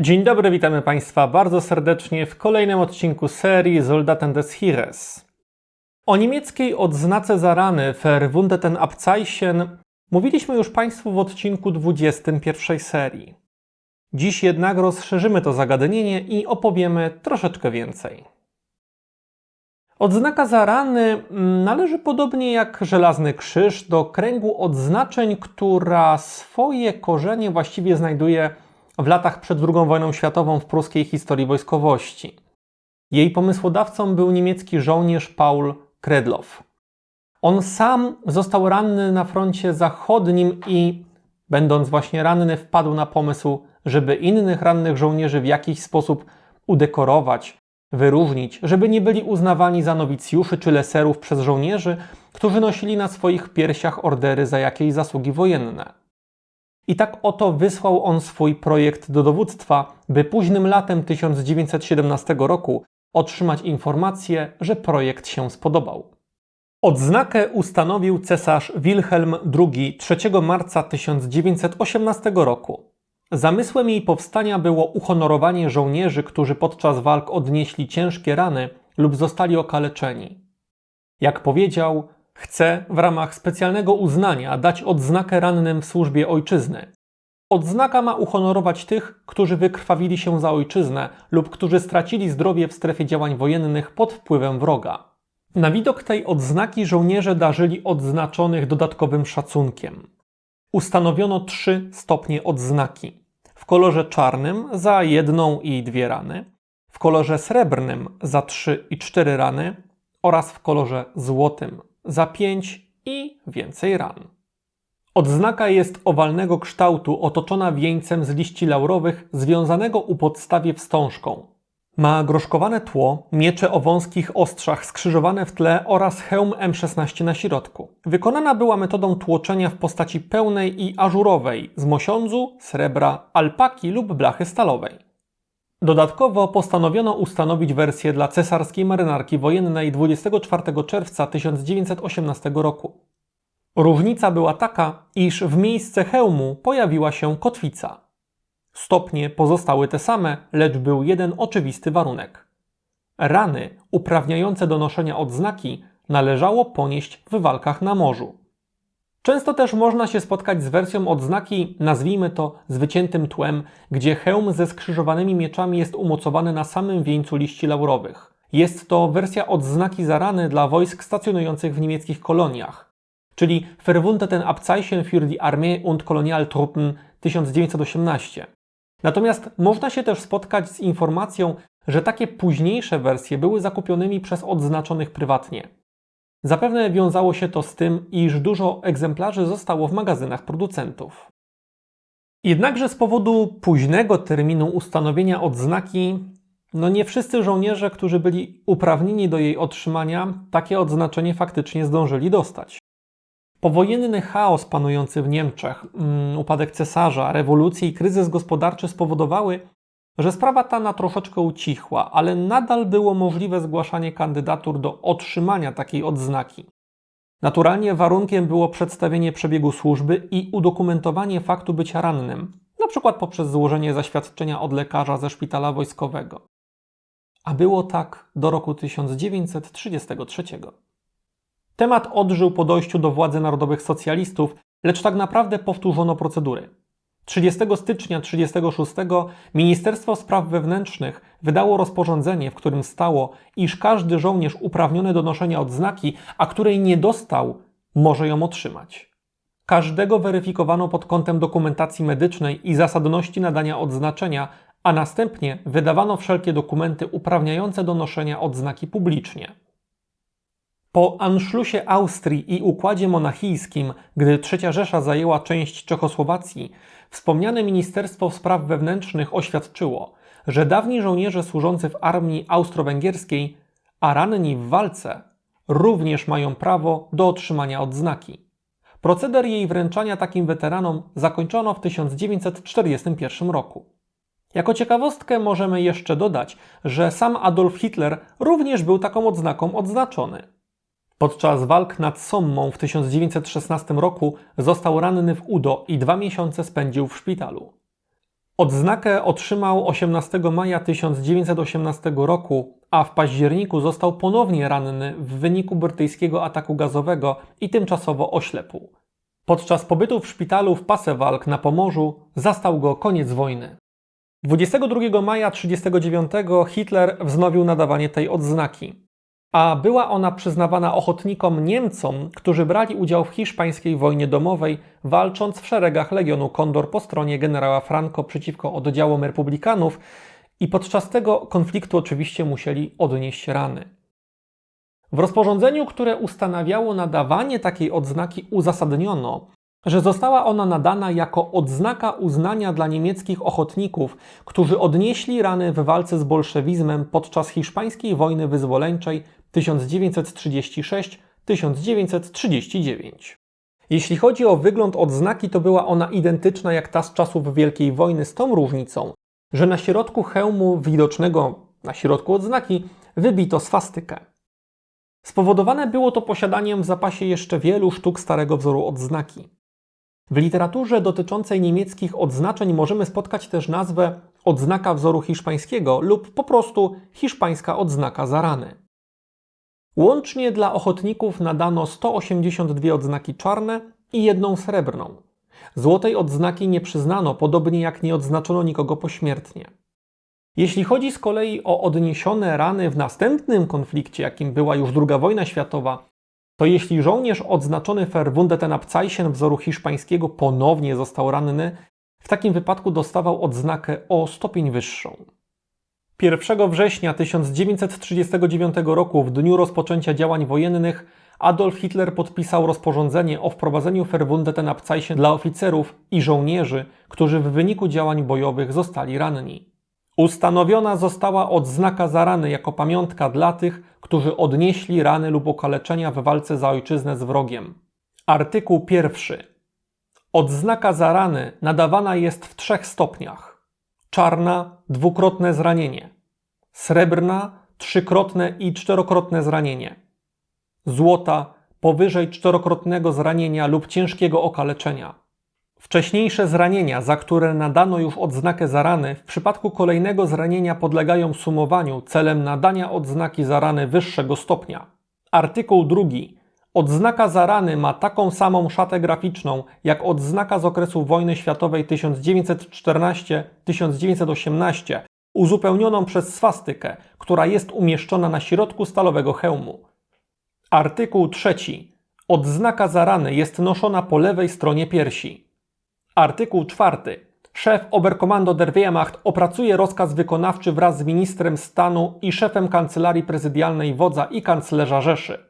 Dzień dobry, witamy Państwa bardzo serdecznie w kolejnym odcinku serii Soldaten des Heeres. O niemieckiej odznace za rany Verwundeten Abzeichen mówiliśmy już Państwu w odcinku 21 serii. Dziś jednak rozszerzymy to zagadnienie i opowiemy troszeczkę więcej. Odznaka za rany mm, należy podobnie jak żelazny krzyż do kręgu odznaczeń, która swoje korzenie właściwie znajduje w latach przed II wojną światową w pruskiej historii wojskowości. Jej pomysłodawcą był niemiecki żołnierz Paul Kredlow. On sam został ranny na froncie zachodnim i, będąc właśnie ranny, wpadł na pomysł, żeby innych rannych żołnierzy w jakiś sposób udekorować, wyróżnić, żeby nie byli uznawani za nowicjuszy czy leserów przez żołnierzy, którzy nosili na swoich piersiach ordery za jakieś zasługi wojenne. I tak oto wysłał on swój projekt do dowództwa, by późnym latem 1917 roku otrzymać informację, że projekt się spodobał. Odznakę ustanowił cesarz Wilhelm II 3 marca 1918 roku. Zamysłem jej powstania było uhonorowanie żołnierzy, którzy podczas walk odnieśli ciężkie rany lub zostali okaleczeni. Jak powiedział, chce w ramach specjalnego uznania dać odznakę rannym w służbie ojczyzny. Odznaka ma uhonorować tych, którzy wykrwawili się za ojczyznę lub którzy stracili zdrowie w strefie działań wojennych pod wpływem wroga. Na widok tej odznaki żołnierze darzyli odznaczonych dodatkowym szacunkiem. Ustanowiono trzy stopnie odznaki. W kolorze czarnym za jedną i dwie rany, w kolorze srebrnym za trzy i cztery rany oraz w kolorze złotym za pięć i więcej ran. Odznaka jest owalnego kształtu, otoczona wieńcem z liści laurowych, związanego u podstawie wstążką. Ma groszkowane tło, miecze o wąskich ostrzach skrzyżowane w tle oraz hełm M16 na środku. Wykonana była metodą tłoczenia w postaci pełnej i ażurowej z mosiądzu, srebra, alpaki lub blachy stalowej. Dodatkowo postanowiono ustanowić wersję dla cesarskiej marynarki wojennej 24 czerwca 1918 roku. Różnica była taka, iż w miejsce hełmu pojawiła się kotwica. Stopnie pozostały te same, lecz był jeden oczywisty warunek. Rany uprawniające do noszenia odznaki należało ponieść w walkach na morzu. Często też można się spotkać z wersją odznaki, nazwijmy to z wyciętym tłem, gdzie hełm ze skrzyżowanymi mieczami jest umocowany na samym wieńcu liści laurowych. Jest to wersja odznaki za rany dla wojsk stacjonujących w niemieckich koloniach, czyli Verwundeten Abzeichen für die Armee und Kolonialtruppen 1918. Natomiast można się też spotkać z informacją, że takie późniejsze wersje były zakupionymi przez odznaczonych prywatnie. Zapewne wiązało się to z tym, iż dużo egzemplarzy zostało w magazynach producentów. Jednakże z powodu późnego terminu ustanowienia odznaki, no nie wszyscy żołnierze, którzy byli uprawnieni do jej otrzymania, takie odznaczenie faktycznie zdążyli dostać. Powojenny chaos panujący w Niemczech, um, upadek cesarza, rewolucje i kryzys gospodarczy spowodowały, że sprawa ta na troszeczkę ucichła, ale nadal było możliwe zgłaszanie kandydatur do otrzymania takiej odznaki. Naturalnie warunkiem było przedstawienie przebiegu służby i udokumentowanie faktu bycia rannym, np. poprzez złożenie zaświadczenia od lekarza ze szpitala wojskowego. A było tak do roku 1933. Temat odżył po dojściu do władzy narodowych socjalistów, lecz tak naprawdę powtórzono procedury. 30 stycznia 1936 Ministerstwo Spraw Wewnętrznych wydało rozporządzenie, w którym stało, iż każdy żołnierz uprawniony do noszenia odznaki, a której nie dostał, może ją otrzymać. Każdego weryfikowano pod kątem dokumentacji medycznej i zasadności nadania odznaczenia, a następnie wydawano wszelkie dokumenty uprawniające do noszenia odznaki publicznie. Po Anschlussie Austrii i układzie monachijskim, gdy III Rzesza zajęła część Czechosłowacji, wspomniane Ministerstwo Spraw Wewnętrznych oświadczyło, że dawni żołnierze służący w armii austro-węgierskiej, a ranni w walce, również mają prawo do otrzymania odznaki. Proceder jej wręczania takim weteranom zakończono w 1941 roku. Jako ciekawostkę możemy jeszcze dodać, że sam Adolf Hitler również był taką odznaką odznaczony. Podczas walk nad Sommą w 1916 roku został ranny w udo i dwa miesiące spędził w szpitalu. Odznakę otrzymał 18 maja 1918 roku, a w październiku został ponownie ranny w wyniku brytyjskiego ataku gazowego i tymczasowo oślepł. Podczas pobytu w szpitalu w Pasewalk na Pomorzu zastał go koniec wojny. 22 maja 1939 Hitler wznowił nadawanie tej odznaki, a była ona przyznawana ochotnikom Niemcom, którzy brali udział w hiszpańskiej wojnie domowej, walcząc w szeregach Legionu Kondor po stronie generała Franco przeciwko oddziałom republikanów i podczas tego konfliktu oczywiście musieli odnieść rany. W rozporządzeniu, które ustanawiało nadawanie takiej odznaki, uzasadniono, że została ona nadana jako odznaka uznania dla niemieckich ochotników, którzy odnieśli rany w walce z bolszewizmem podczas hiszpańskiej wojny wyzwoleńczej 1936-1939. Jeśli chodzi o wygląd odznaki, to była ona identyczna jak ta z czasów Wielkiej Wojny, z tą różnicą, że na środku hełmu widocznego na środku odznaki wybito swastykę. Spowodowane było to posiadaniem w zapasie jeszcze wielu sztuk starego wzoru odznaki. W literaturze dotyczącej niemieckich odznaczeń możemy spotkać też nazwę odznaka wzoru hiszpańskiego lub po prostu hiszpańska odznaka za rany. Łącznie dla ochotników nadano 182 odznaki czarne i jedną srebrną. Złotej odznaki nie przyznano, podobnie jak nie odznaczono nikogo pośmiertnie. Jeśli chodzi z kolei o odniesione rany w następnym konflikcie, jakim była już II wojna światowa, to jeśli żołnierz odznaczony Verwundetenabzeichen wzoru hiszpańskiego ponownie został ranny, w takim wypadku dostawał odznakę o stopień wyższą. 1 września 1939 roku, w dniu rozpoczęcia działań wojennych, Adolf Hitler podpisał rozporządzenie o wprowadzeniu Verwundetenabzeichen dla oficerów i żołnierzy, którzy w wyniku działań bojowych zostali ranni. Ustanowiona została odznaka za rany jako pamiątka dla tych, którzy odnieśli rany lub okaleczenia w walce za ojczyznę z wrogiem. Artykuł pierwszy. Odznaka za rany nadawana jest w trzech stopniach. Czarna dwukrotne zranienie. Srebrna trzykrotne i czterokrotne zranienie. Złota powyżej czterokrotnego zranienia lub ciężkiego okaleczenia. Wcześniejsze zranienia, za które nadano już odznakę za rany, w przypadku kolejnego zranienia podlegają sumowaniu celem nadania odznaki za rany wyższego stopnia. Artykuł drugi. Odznaka za rany ma taką samą szatę graficzną jak odznaka z okresu wojny światowej 1914-1918, uzupełnioną przez swastykę, która jest umieszczona na środku stalowego hełmu. Artykuł trzeci. Odznaka za rany jest noszona po lewej stronie piersi. Artykuł 4. Szef Oberkommando der Wehrmacht opracuje rozkaz wykonawczy wraz z ministrem stanu i szefem kancelarii prezydialnej wodza i kanclerza Rzeszy.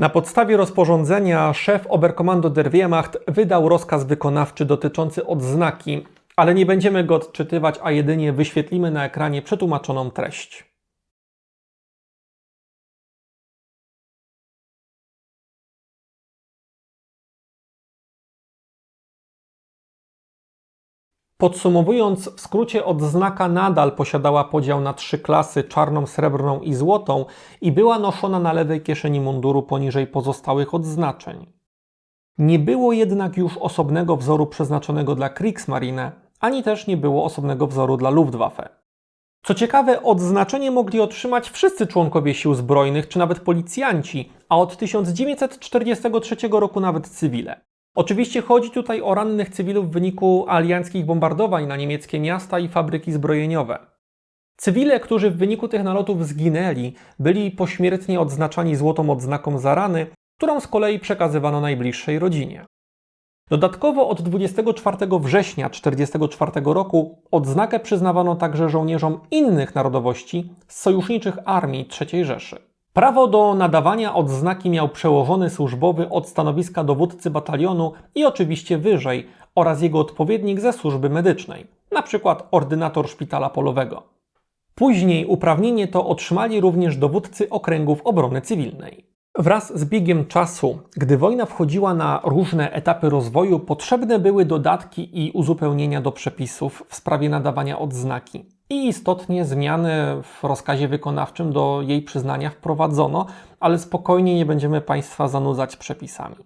Na podstawie rozporządzenia szef Oberkommando der Wehrmacht wydał rozkaz wykonawczy dotyczący odznaki, ale nie będziemy go odczytywać, a jedynie wyświetlimy na ekranie przetłumaczoną treść. Podsumowując, w skrócie odznaka nadal posiadała podział na trzy klasy czarną, srebrną i złotą i była noszona na lewej kieszeni munduru poniżej pozostałych odznaczeń. Nie było jednak już osobnego wzoru przeznaczonego dla Kriegsmarine, ani też nie było osobnego wzoru dla Luftwaffe. Co ciekawe, odznaczenie mogli otrzymać wszyscy członkowie sił zbrojnych czy nawet policjanci, a od 1943 roku nawet cywile. Oczywiście chodzi tutaj o rannych cywilów w wyniku alianckich bombardowań na niemieckie miasta i fabryki zbrojeniowe. Cywile, którzy w wyniku tych nalotów zginęli, byli pośmiertnie odznaczani złotą odznaką za rany, którą z kolei przekazywano najbliższej rodzinie. Dodatkowo od 24 września 1944 roku odznakę przyznawano także żołnierzom innych narodowości z sojuszniczych armii III Rzeszy. Prawo do nadawania odznaki miał przełożony służbowy od stanowiska dowódcy batalionu i oczywiście wyżej oraz jego odpowiednik ze służby medycznej, np. ordynator szpitala polowego. Później uprawnienie to otrzymali również dowódcy okręgów obrony cywilnej. Wraz z biegiem czasu, gdy wojna wchodziła na różne etapy rozwoju, potrzebne były dodatki i uzupełnienia do przepisów w sprawie nadawania odznaki i istotnie zmiany w rozkazie wykonawczym do jej przyznania wprowadzono, ale spokojnie nie będziemy Państwa zanudzać przepisami.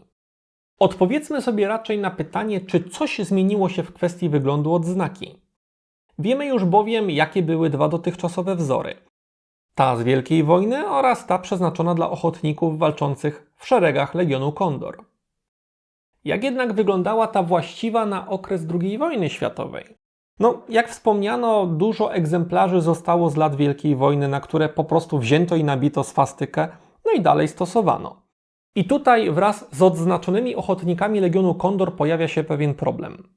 Odpowiedzmy sobie raczej na pytanie, czy coś zmieniło się w kwestii wyglądu odznaki. Wiemy już bowiem, jakie były dwa dotychczasowe wzory. Ta z Wielkiej Wojny oraz ta przeznaczona dla ochotników walczących w szeregach Legionu Kondor. Jak jednak wyglądała ta właściwa na okres II wojny światowej? No, jak wspomniano, dużo egzemplarzy zostało z lat Wielkiej Wojny, na które po prostu wzięto i nabito swastykę, no i dalej stosowano. I tutaj wraz z odznaczonymi ochotnikami Legionu Kondor pojawia się pewien problem.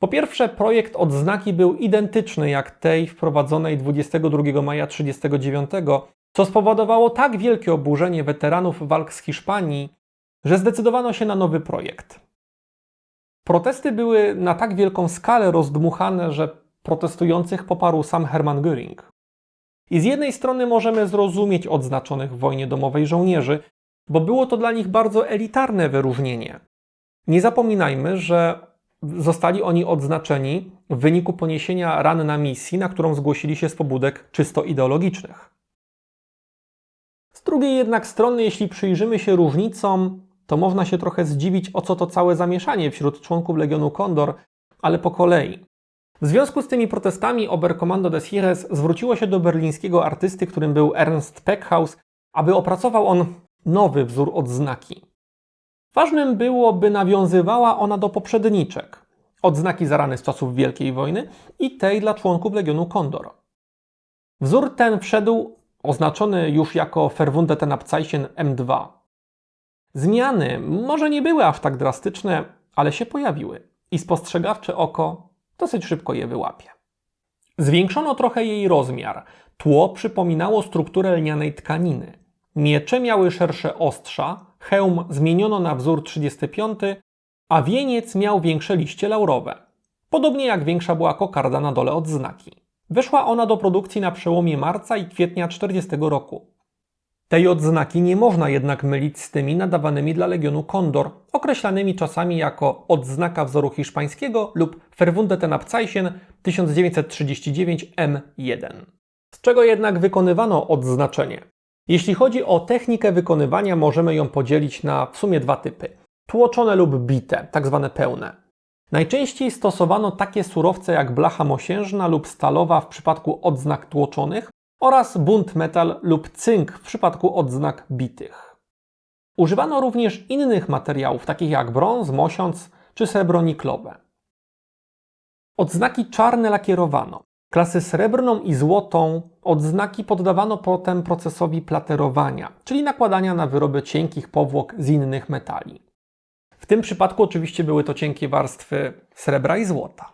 Po pierwsze, projekt odznaki był identyczny jak tej wprowadzonej 22 maja 1939, co spowodowało tak wielkie oburzenie weteranów walk z Hiszpanii, że zdecydowano się na nowy projekt. Protesty były na tak wielką skalę rozdmuchane, że protestujących poparł sam Hermann Göring. I z jednej strony możemy zrozumieć odznaczonych w wojnie domowej żołnierzy, bo było to dla nich bardzo elitarne wyróżnienie. Nie zapominajmy, że zostali oni odznaczeni w wyniku poniesienia ran na misji, na którą zgłosili się z pobudek czysto ideologicznych. Z drugiej jednak strony, jeśli przyjrzymy się różnicom, to można się trochę zdziwić, o co to całe zamieszanie wśród członków Legionu Kondor, ale po kolei. W związku z tymi protestami Oberkommando des Heeres zwróciło się do berlińskiego artysty, którym był Ernst Peckhaus, aby opracował on nowy wzór odznaki. Ważnym było, by nawiązywała ona do poprzedniczek, odznaki za rany z czasów Wielkiej Wojny i tej dla członków Legionu Kondor. Wzór ten wszedł, oznaczony już jako Verwundetenabzeichen M2. Zmiany może nie były aż tak drastyczne, ale się pojawiły i spostrzegawcze oko dosyć szybko je wyłapie. Zwiększono trochę jej rozmiar. Tło przypominało strukturę lnianej tkaniny. Miecze miały szersze ostrza, hełm zmieniono na wzór 35, a wieniec miał większe liście laurowe. Podobnie jak większa była kokarda na dole odznaki. Weszła ona do produkcji na przełomie marca i kwietnia 40 roku. Tej odznaki nie można jednak mylić z tymi nadawanymi dla Legionu Kondor, określanymi czasami jako odznaka wzoru hiszpańskiego lub Verwundetenabzeichen 1939 M1. Z czego jednak wykonywano odznaczenie? Jeśli chodzi o technikę wykonywania, możemy ją podzielić na w sumie dwa typy: tłoczone lub bite, tak zwane pełne. Najczęściej stosowano takie surowce jak blacha mosiężna lub stalowa w przypadku odznak tłoczonych oraz bunt metal lub cynk w przypadku odznak bitych. Używano również innych materiałów, takich jak brąz, mosiąc czy srebro niklowe. Odznaki czarne lakierowano. Klasy srebrną i złotą odznaki poddawano potem procesowi platerowania, czyli nakładania na wyroby cienkich powłok z innych metali. W tym przypadku oczywiście były to cienkie warstwy srebra i złota.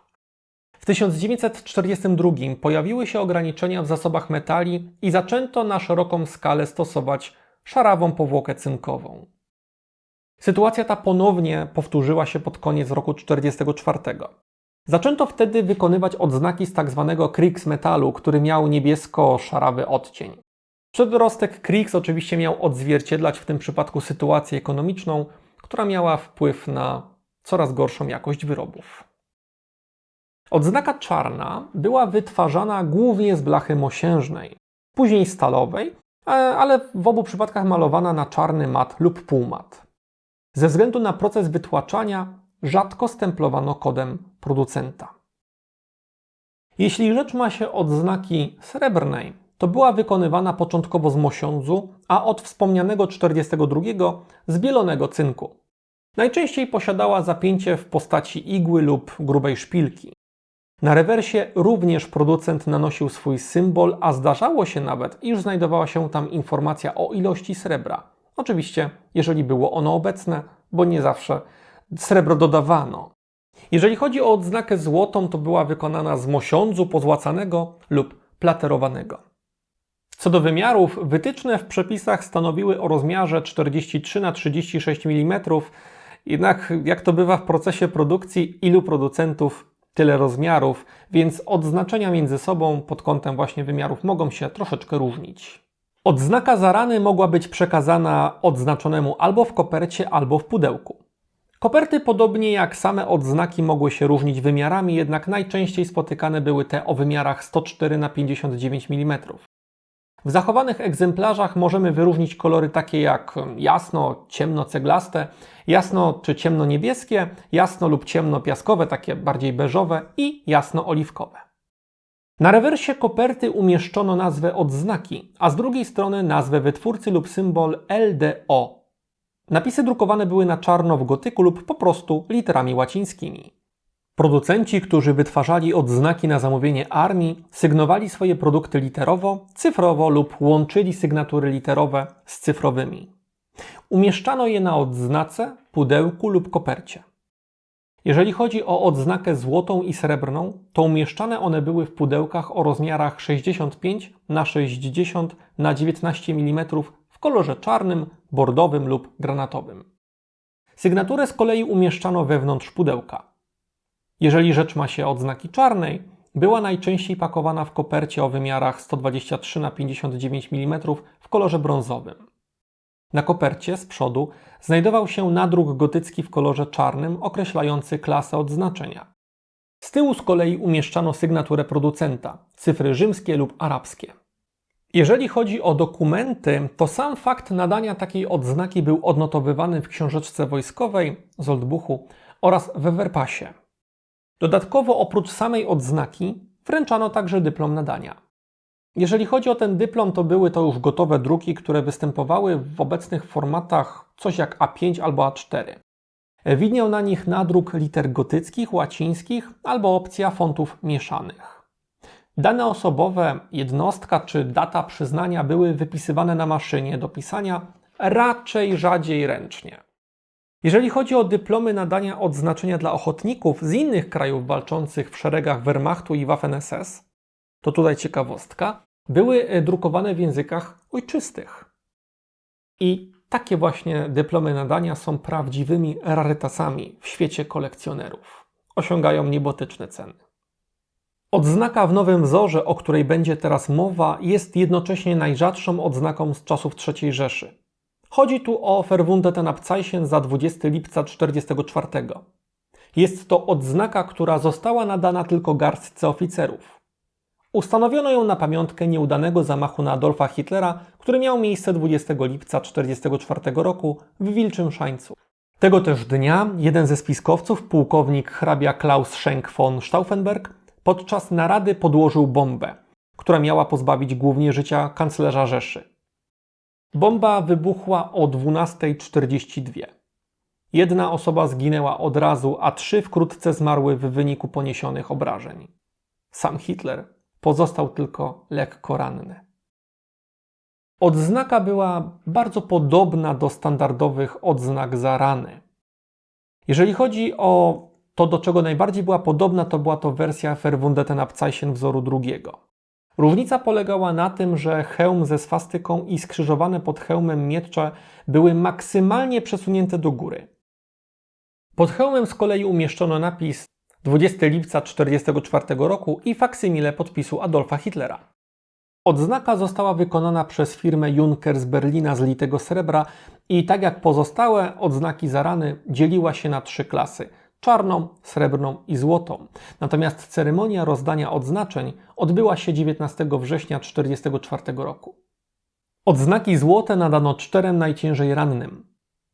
W 1942 pojawiły się ograniczenia w zasobach metali i zaczęto na szeroką skalę stosować szarawą powłokę cynkową. Sytuacja ta ponownie powtórzyła się pod koniec roku 1944. Zaczęto wtedy wykonywać odznaki z tzw. Tak Kriegsmetalu, który miał niebiesko-szarawy odcień. Przedrostek Kriegs oczywiście miał odzwierciedlać w tym przypadku sytuację ekonomiczną, która miała wpływ na coraz gorszą jakość wyrobów. Odznaka czarna była wytwarzana głównie z blachy mosiężnej, później stalowej, e, ale w obu przypadkach malowana na czarny mat lub półmat. Ze względu na proces wytłaczania rzadko stemplowano kodem producenta. Jeśli rzecz ma się odznaki srebrnej, to była wykonywana początkowo z mosiądzu, a od wspomnianego 42 z bielonego cynku. Najczęściej posiadała zapięcie w postaci igły lub grubej szpilki. Na rewersie również producent nanosił swój symbol, a zdarzało się nawet, iż znajdowała się tam informacja o ilości srebra. Oczywiście, jeżeli było ono obecne, bo nie zawsze srebro dodawano. Jeżeli chodzi o odznakę złotą, to była wykonana z mosiądzu pozłacanego lub platerowanego. Co do wymiarów, wytyczne w przepisach stanowiły o rozmiarze 43 na 36 mm, jednak jak to bywa w procesie produkcji, ilu producentów tyle rozmiarów, więc odznaczenia między sobą pod kątem właśnie wymiarów mogą się troszeczkę różnić. Odznaka za rany mogła być przekazana odznaczonemu albo w kopercie, albo w pudełku. Koperty, podobnie jak same odznaki, mogły się różnić wymiarami, jednak najczęściej spotykane były te o wymiarach 104 na 59 mm. W zachowanych egzemplarzach możemy wyróżnić kolory takie jak jasno, ciemno ceglaste, jasno czy ciemno niebieskie, jasno lub ciemno piaskowe, takie bardziej beżowe i jasno oliwkowe. Na rewersie koperty umieszczono nazwę odznaki, a z drugiej strony nazwę wytwórcy lub symbol LDO. Napisy drukowane były na czarno w gotyku lub po prostu literami łacińskimi. Producenci, którzy wytwarzali odznaki na zamówienie armii, sygnowali swoje produkty literowo, cyfrowo lub łączyli sygnatury literowe z cyfrowymi. Umieszczano je na odznace, pudełku lub kopercie. Jeżeli chodzi o odznakę złotą i srebrną, to umieszczane one były w pudełkach o rozmiarach 65 na 60 na 19 mm w kolorze czarnym, bordowym lub granatowym. Sygnaturę z kolei umieszczano wewnątrz pudełka. Jeżeli rzecz ma się odznaki czarnej, była najczęściej pakowana w kopercie o wymiarach 123 na 59 mm w kolorze brązowym. Na kopercie z przodu znajdował się nadruk gotycki w kolorze czarnym określający klasę odznaczenia. Z tyłu z kolei umieszczano sygnaturę producenta, cyfry rzymskie lub arabskie. Jeżeli chodzi o dokumenty, to sam fakt nadania takiej odznaki był odnotowywany w książeczce wojskowej, Zoldbuchu oraz w Wewerpasie. Dodatkowo oprócz samej odznaki wręczano także dyplom nadania. Jeżeli chodzi o ten dyplom, to były to już gotowe druki, które występowały w obecnych formatach coś jak A5 albo A4. Widniał na nich nadruk liter gotyckich, łacińskich albo opcja fontów mieszanych. Dane osobowe, jednostka czy data przyznania były wypisywane na maszynie do pisania raczej rzadziej ręcznie. Jeżeli chodzi o dyplomy nadania odznaczenia dla ochotników z innych krajów walczących w szeregach Wehrmachtu i Waffen-SS, to tutaj ciekawostka, były drukowane w językach ojczystych. I takie właśnie dyplomy nadania są prawdziwymi rarytasami w świecie kolekcjonerów. Osiągają niebotyczne ceny. Odznaka w nowym wzorze, o której będzie teraz mowa, jest jednocześnie najrzadszą odznaką z czasów III Rzeszy. Chodzi tu o Verwundeten Abzeichen za 20 lipca 1944. Jest to odznaka, która została nadana tylko garstce oficerów. Ustanowiono ją na pamiątkę nieudanego zamachu na Adolfa Hitlera, który miał miejsce 20 lipca 1944 roku w Wilczym Szańcu. Tego też dnia jeden ze spiskowców, pułkownik hrabia Klaus Schenk von Stauffenberg, podczas narady podłożył bombę, która miała pozbawić głównie życia kanclerza Rzeszy. Bomba wybuchła o 12.42. Jedna osoba zginęła od razu, a trzy wkrótce zmarły w wyniku poniesionych obrażeń. Sam Hitler pozostał tylko lekko ranny. Odznaka była bardzo podobna do standardowych odznak za rany. Jeżeli chodzi o to, do czego najbardziej była podobna, to była to wersja Verwundeten Abzeichen wzoru drugiego. Różnica polegała na tym, że hełm ze swastyką i skrzyżowane pod hełmem miecze były maksymalnie przesunięte do góry. Pod hełmem z kolei umieszczono napis 20 lipca 1944 roku i faksymile podpisu Adolfa Hitlera. Odznaka została wykonana przez firmę Junker z Berlina z litego srebra i tak jak pozostałe odznaki za rany dzieliła się na trzy klasy czarną, srebrną i złotą. Natomiast ceremonia rozdania odznaczeń odbyła się 19 września 1944 roku. Odznaki złote nadano czterem najciężej rannym.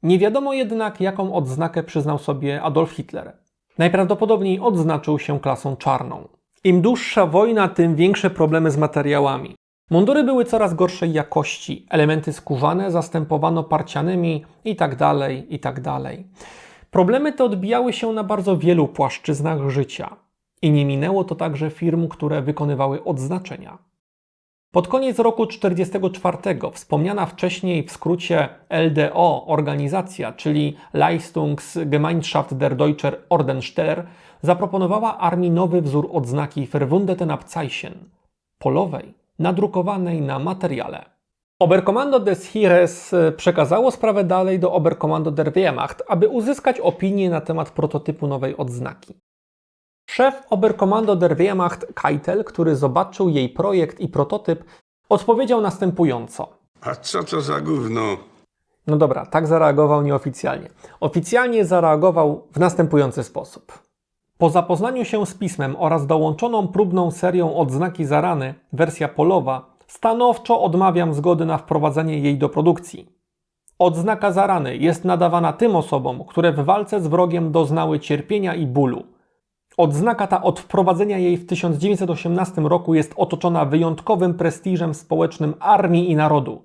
Nie wiadomo jednak, jaką odznakę przyznał sobie Adolf Hitler. Najprawdopodobniej odznaczył się klasą czarną. Im dłuższa wojna, tym większe problemy z materiałami. Mundury były coraz gorszej jakości, elementy skórzane zastępowano parcianymi itd., tak itd. Problemy te odbijały się na bardzo wielu płaszczyznach życia i nie minęło to także firm, które wykonywały odznaczenia. Pod koniec roku 1944 wspomniana wcześniej w skrócie LDO organizacja, czyli Leistungsgemeinschaft der Deutscher Ordensteller, zaproponowała armii nowy wzór odznaki Verwundeten Abzeichen, polowej, nadrukowanej na materiale. Oberkommando des Heeres przekazało sprawę dalej do Oberkommando der Wehrmacht, aby uzyskać opinię na temat prototypu nowej odznaki. Szef Oberkommando der Wehrmacht Keitel, który zobaczył jej projekt i prototyp, odpowiedział następująco. A co to za gówno? No dobra, tak zareagował nieoficjalnie. Oficjalnie zareagował w następujący sposób. Po zapoznaniu się z pismem oraz dołączoną próbną serią odznaki za rany, wersja polowa, stanowczo odmawiam zgody na wprowadzenie jej do produkcji. Odznaka za rany jest nadawana tym osobom, które w walce z wrogiem doznały cierpienia i bólu, Odznaka ta od wprowadzenia jej w 1918 roku jest otoczona wyjątkowym prestiżem społecznym armii i narodu.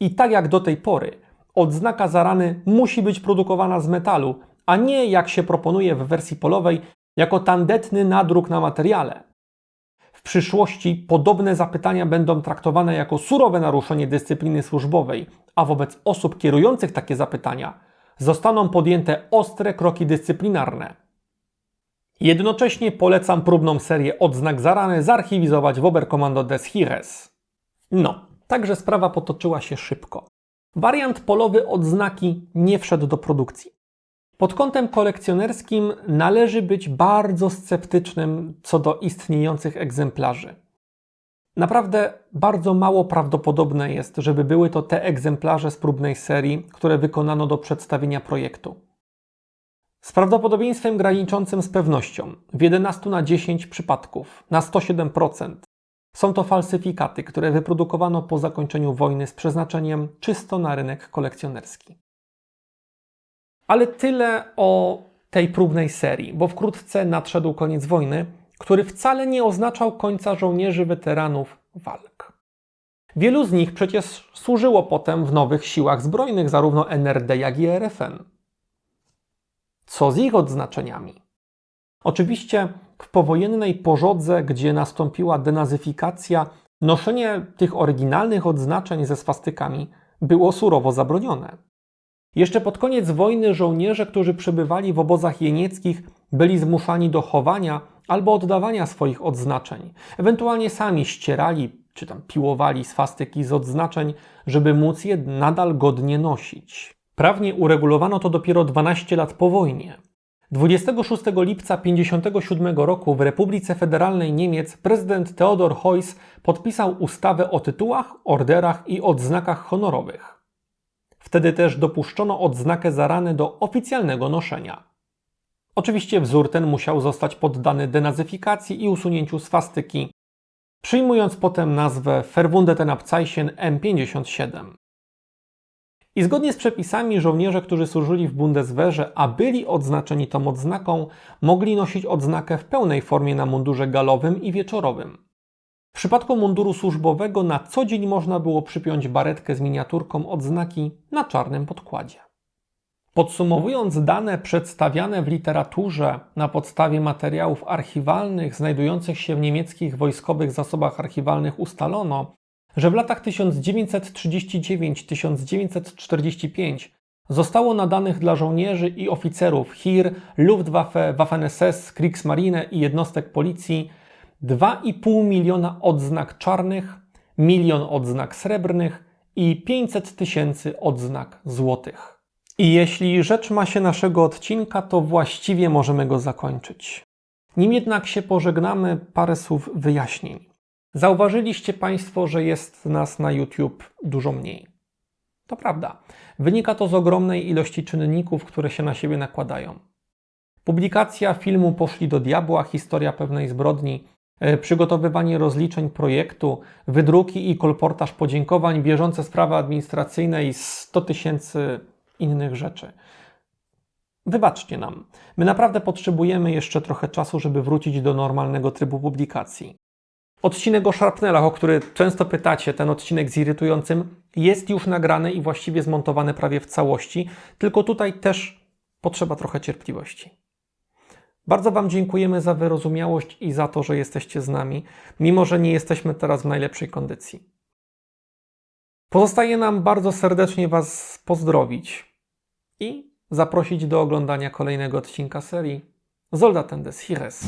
I tak jak do tej pory, odznaka za rany musi być produkowana z metalu, a nie jak się proponuje w wersji polowej, jako tandetny nadruk na materiale. Przyszłości podobne zapytania będą traktowane jako surowe naruszenie dyscypliny służbowej, a wobec osób kierujących takie zapytania zostaną podjęte ostre kroki dyscyplinarne. Jednocześnie polecam próbną serię odznak za rany zarchiwizować w Oberkommando des Heeres. No, także sprawa potoczyła się szybko. Wariant polowy odznaki nie wszedł do produkcji. Pod kątem kolekcjonerskim należy być bardzo sceptycznym co do istniejących egzemplarzy. Naprawdę bardzo mało prawdopodobne jest, żeby były to te egzemplarze z próbnej serii, które wykonano do przedstawienia projektu. Z prawdopodobieństwem graniczącym z pewnością, w 11 na 10 przypadków, na 107%, są to falsyfikaty, które wyprodukowano po zakończeniu wojny z przeznaczeniem czysto na rynek kolekcjonerski. Ale tyle o tej próbnej serii, bo wkrótce nadszedł koniec wojny, który wcale nie oznaczał końca żołnierzy weteranów walk. Wielu z nich przecież służyło potem w nowych siłach zbrojnych, zarówno NRD, jak i RFN. Co z ich odznaczeniami? Oczywiście w powojennej porządze, gdzie nastąpiła denazyfikacja, noszenie tych oryginalnych odznaczeń ze swastykami było surowo zabronione. Jeszcze pod koniec wojny żołnierze, którzy przebywali w obozach jenieckich, byli zmuszani do chowania albo oddawania swoich odznaczeń. Ewentualnie sami ścierali czy tam piłowali swastyki z odznaczeń, żeby móc je nadal godnie nosić. Prawnie uregulowano to dopiero 12 lat po wojnie. 26 lipca 1957 roku w Republice Federalnej Niemiec prezydent Theodor Heuss podpisał ustawę o tytułach, orderach i odznakach honorowych. Wtedy też dopuszczono odznakę za rany do oficjalnego noszenia. Oczywiście wzór ten musiał zostać poddany denazyfikacji i usunięciu swastyki, przyjmując potem nazwę Verwundetenabzeichen M57. I zgodnie z przepisami żołnierze, którzy służyli w Bundeswehrze, a byli odznaczeni tą odznaką, mogli nosić odznakę w pełnej formie na mundurze galowym i wieczorowym. W przypadku munduru służbowego na co dzień można było przypiąć baretkę z miniaturką odznaki na czarnym podkładzie. Podsumowując dane przedstawiane w literaturze na podstawie materiałów archiwalnych znajdujących się w niemieckich wojskowych zasobach archiwalnych ustalono, że w latach 1939-1945 zostało nadanych dla żołnierzy i oficerów HIR, Luftwaffe, Waffen-SS, Kriegsmarine i jednostek policji 2,5 miliona odznak czarnych, milion odznak srebrnych i 500 tysięcy odznak złotych. I jeśli rzecz ma się naszego odcinka, to właściwie możemy go zakończyć. Nim jednak się pożegnamy, parę słów wyjaśnień. Zauważyliście Państwo, że jest nas na YouTube dużo mniej. To prawda. Wynika to z ogromnej ilości czynników, które się na siebie nakładają. Publikacja filmu Poszli do diabła, historia pewnej zbrodni, przygotowywanie rozliczeń projektu, wydruki i kolportaż podziękowań, bieżące sprawy administracyjne i 100 tysięcy innych rzeczy. Wybaczcie nam. My naprawdę potrzebujemy jeszcze trochę czasu, żeby wrócić do normalnego trybu publikacji. Odcinek o szarpnelach, o który często pytacie, ten odcinek z irytującym, jest już nagrany i właściwie zmontowany prawie w całości, tylko tutaj też potrzeba trochę cierpliwości. Bardzo Wam dziękujemy za wyrozumiałość i za to, że jesteście z nami, mimo że nie jesteśmy teraz w najlepszej kondycji. Pozostaje nam bardzo serdecznie Was pozdrowić i zaprosić do oglądania kolejnego odcinka serii Soldaten des Heeres.